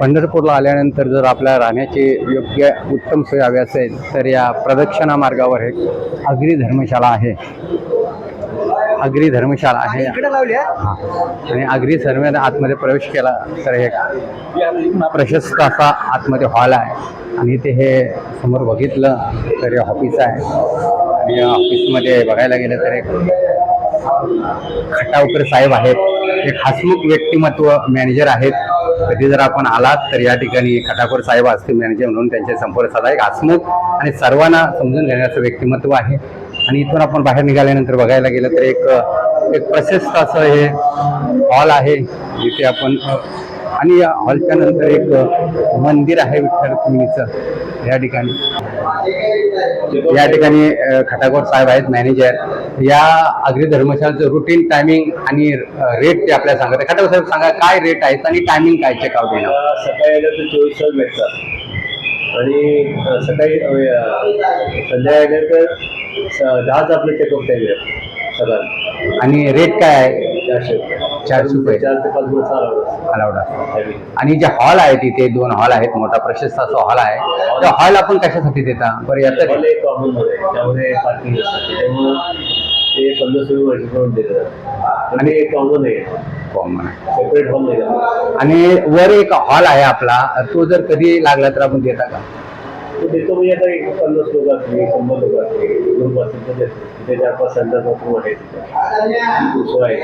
पंढरपूरला आल्यानंतर जर आपल्या राहण्याची योग्य उत्तम सोय हवी असेल तर या प्रदक्षिणा मार्गावर एक आगरी धर्मशाळा आहे. आगरी धर्मशाळा आहे. हा. आणि आगरी सर्वांना आतमध्ये प्रवेश केला तर एक प्रशस्त असा आतमध्ये हॉल आहे. आणि इथे हे समोर बघितलं तर हे ऑफिस आहे. आणि या ऑफिसमध्ये बघायला गेलं तर एक खटावकर साहेब आहेत. एक हसमुख व्यक्तिमत्व मॅनेजर आहेत. कधी जर आपण आलात तर या ठिकाणी खटापूर साहेब असतील मॅनेजर म्हणून त्यांचे संपर्क साधा. एक हसमुख आणि सर्वांना समजून घेण्याचं व्यक्तिमत्व आहे. आणि इथून आपण बाहेर निघाल्यानंतर बघायला गेलं तर एक एक प्रशस्त असं हे हॉल आहे. जिथे आपण आणि या हॉलच्या नंतर एक मंदिर आहे विठ्ठल रुक्मिणीचं या ठिकाणी. या ठिकाणी अ, खटाकोर साहेब आहेत मॅनेजर या अग्री धर्मशाळेचं रुटीन टायमिंग आणि रेट ते आपल्याला सांगत आहे खटाकोर साहेब सांगा काय रेट आहेत आणि टायमिंग काय चेकआउट येणं मला सकाळी तर चोवीस तास भेटतात. आणि सकाळी संध्याकाळी तर दहाच आपलं चेकअप टाईम आहे सकाळ आणि रेट काय आहे? चारशे रुपये. चारशे रुपये. चार ते पाच अलाउड आणि जे हॉल आहे तिथे दोन हॉल आहेत मोठा प्रशस्त असा हॉल आहे. त्या हॉल आपण कशासाठी देता? बरं याचं एक कॉमनमध्ये. त्यामध्ये पार्किंग असतं. त्यामुळं ते पंधराशे रुपये वर्ष करून देतात. आणि एक कॉमन आहे. कॉमन आहे. सेपरेट हॉल नाही का आणि वर एक हॉल आहे आपला. तो जर कधी लागला तर आपण देता का? तो देतो म्हणजे आता एक पन्नास लोक असतील शंभर लोक तर देतो तिथे चार पाच संडास बाथरूम आहे तिथे सोय आहे.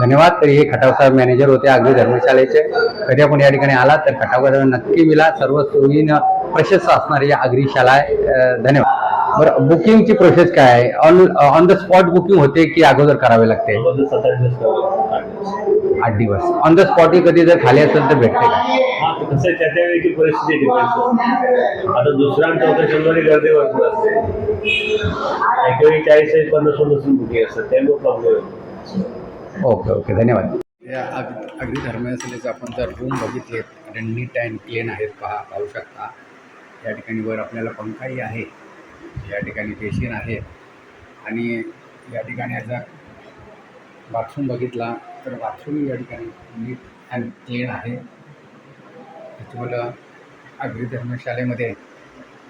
धन्यवाद. तर हे खटावसाहेब मॅनेजर होते अगदी धर्मशाळेचे. कधी आपण या ठिकाणी आलात तर खटावकर नक्की मिला. सर्व सोयीनं प्रशस्त असणारी या अग्री शाळा आहे. धन्यवाद. बरं बुकिंगची प्रोसेस काय आहे? On on the spot booking होते की अगोदर करावे लागते? आठ दिवस. ऑन द स्पॉट कधी जर खाली असेल तर भेटते का? हा कसं त्या त्या वेळेची परिस्थिती डिपेंड आता गर्दी भरपूर असते चाळीस चाळीस पन्नास पन्नास बुकिंग असतात. त्यामुळे प्रॉब्लेम ओके ओके धन्यवाद. या अग अगदी धर्मशाळेचे आपण जर रूम बघितले आणि नीट अँड क्लीन आहेत पहा पाहू शकता. या ठिकाणी वर आपल्याला पंखाही आहे. या ठिकाणी बेसिन आहे. आणि या ठिकाणी याचा बाथरूम बघितला तर बाथरूम या ठिकाणी नीट अँड क्लीन आहे. तुम्हाला अग्री धर्मशाळेमध्ये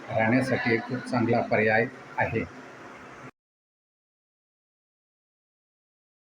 राहण्यासाठी एक खूप चांगला पर्याय आहे.